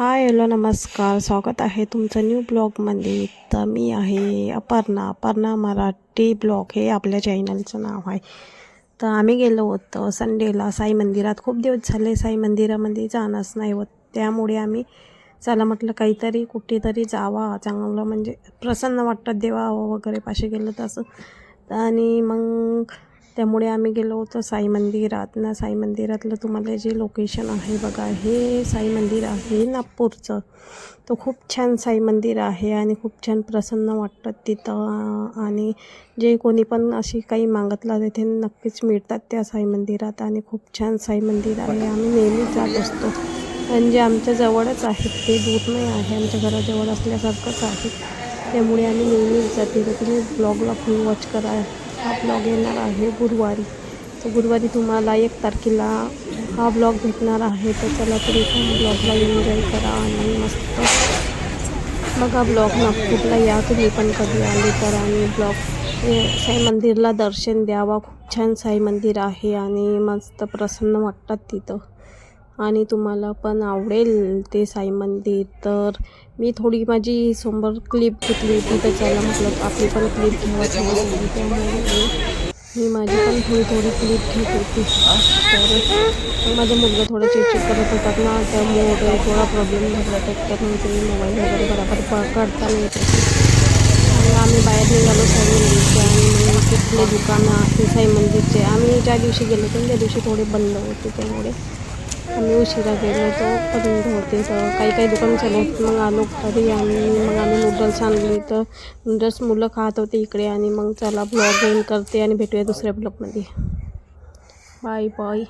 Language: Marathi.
हाय हॅलो नमस्कार. स्वागत आहे तुमचं न्यू ब्लॉगमध्ये तर मी आहे अपर्णा. अपर्णा मराठी ब्लॉग हे आपल्या चॅनलचं नाव आहे. तर आम्ही गेलो होतो संडेला. साई मंदिरात खूप दिवस झाले साई मंदिरामध्ये जाणंच नाही होत. त्यामुळे आम्ही चला म्हटलं काहीतरी कुठेतरी जावा. चांगलं म्हणजे प्रसन्न वाटतं. देवा वगैरे पाशी गेलं तसं आणि मग त्यामुळे आम्ही गेलो होतो साई मंदिरात. ना साई मंदिरातलं तुम्हाला जे लोकेशन आहे बघा हे साई मंदिर आहे नागपूरचं. तो खूप छान साई मंदिर आहे आणि खूप छान प्रसन्न वाटतं तिथं. आणि जे कोणी पण अशी काही मागतला तिथे नक्कीच मिळतात त्या साई मंदिरात. आणि खूप छान साई मंदिर आहे. आम्ही नेहमीच जात असतो. म्हणजे आमच्या जवळच आहे ते दूर नाही आहे. आमच्या घराजवळ असल्यासारखंच आहे. त्यामुळे आम्ही नेहमीच जाते तर तुम्ही ब्लॉगला फुल वॉच करा. हा ब्लॉग येणार आहे गुरुवारी. तर गुरुवारी तुम्हाला एक तारखेला हा ब्लॉग भेटणार आहे. तर चला तरी पण ब्लॉगला एन्जॉय करा आणि मस्त. मग हा ब्लॉग नागपूरला या. तुम्ही पण कधी आले तर आणि ब्लॉग साई मंदिरला दर्शन द्यावा. खूप छान साई मंदिर आहे आणि मस्त प्रसन्न वाटतात तिथं. आणि तुम्हाला पण आवडेल ते साई मंदिर तर मी थोडी माझी समोर क्लिप घेतली होती तर म्हटलं आपली पण क्लिप घेऊन त्यामुळे मी- माझी पण थोडी थोडी क्लिप घेत होती. तर माझा मुलगा थोडा चिडचिड करत होता ना त्यामुळे थोडा प्रॉब्लेम झाला. तर मग ते मोबाईल वगैरे बरोबर पकडता नाही येत. मग आम्ही बाहेर निघालो साई मंदिरचे आणि तिथले दुकानं आहे साई मंदिरचे आम्ही ज्या दिवशी गेलो होतो त्या दिवशी थोडे बंद होते त्यामुळे आम्ही उशिरा गेलो तो पण होते तर काही काही दुकान चालत मग आलो घरी आणि मग आम्ही नूडल्स आणले तर नूडल्स मुलं खात होते इकडे आणि मग चला ब्लॉग करते आणि भेटूया दुसऱ्या ब्लॉगमध्ये बाय बाय